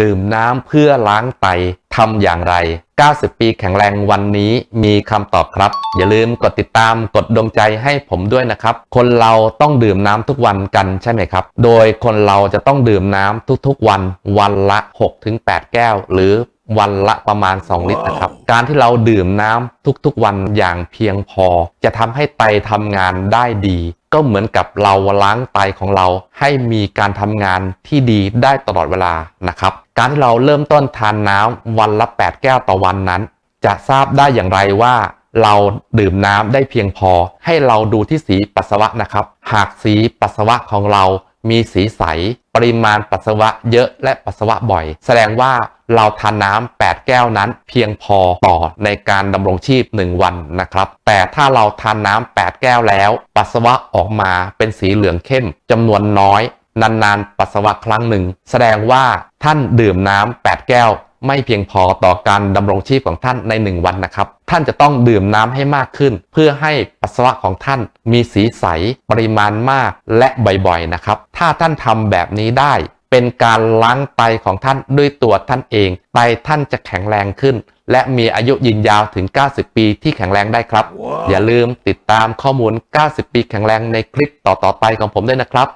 ดื่มน้ำเพื่อล้างไตทำอย่างไร 90 ปีแข็งแรงวันนี้มีคำตอบครับ อย่าลืมกดติดตามกดดวงใจให้ผมด้วยนะครับ คนเราต้องดื่มน้ำทุกวันกันใช่ไหมครับ โดยคนเราจะต้องดื่มน้ำทุกๆวัน วันละ 6-8 แก้ว หรือ วันละประมาณ 2 ลิตรนะครับ การที่เราดื่มน้ำทุกๆวันอย่างเพียงพอ จะทำให้ไตทำงานได้ดี ก็เหมือนกับเราล้างไตของเรา ให้มีการทำงานที่ดีได้ตลอดเวลานะครับ การที่เราเริ่มต้นทานน้ำวันละ 8 แก้วต่อวันนั้น จะทราบได้อย่างไรว่า เราดื่มน้ำได้เพียงพอ ให้เราดูที่สีปัสสาวะนะครับ หากสีปัสสาวะของเรามีสีใส ปริมาณปัสสาวะเยอะและปัสสาวะบ่อย แสดงว่าเราทานน้ำ8 แก้วนั้นเพียงพอต่อในการดำรงชีพ 1 วันนะครับ แต่ถ้าเราทานน้ำ8 แก้วแล้ว ปัสสาวะออกมาเป็นสีเหลืองเข้มจำนวนน้อย นานๆ ปัสสาวะครั้งหนึ่ง แสดงว่าท่านดื่มน้ำ8 แก้ว ไม่เพียงพอต่อการดำรงชีพของท่านใน 1 วันนะครับ ท่านจะต้องดื่มน้ำให้มากขึ้น เพื่อให้ปัสสาวะของท่านมีสีใส ปริมาณมากและบ่อยๆนะครับ ถ้าท่านทำแบบนี้ได้ เป็นการล้างไตของท่านด้วยตัวท่านเอง ไตท่านจะแข็งแรงขึ้น และมีอายุยืนยาวถึง 90 ปีที่แข็งแรงได้ครับอย่าลืมติดตามข้อมูล 90 ปีแข็งแรงในคลิปต่อๆไปของผมด้วยนะครับ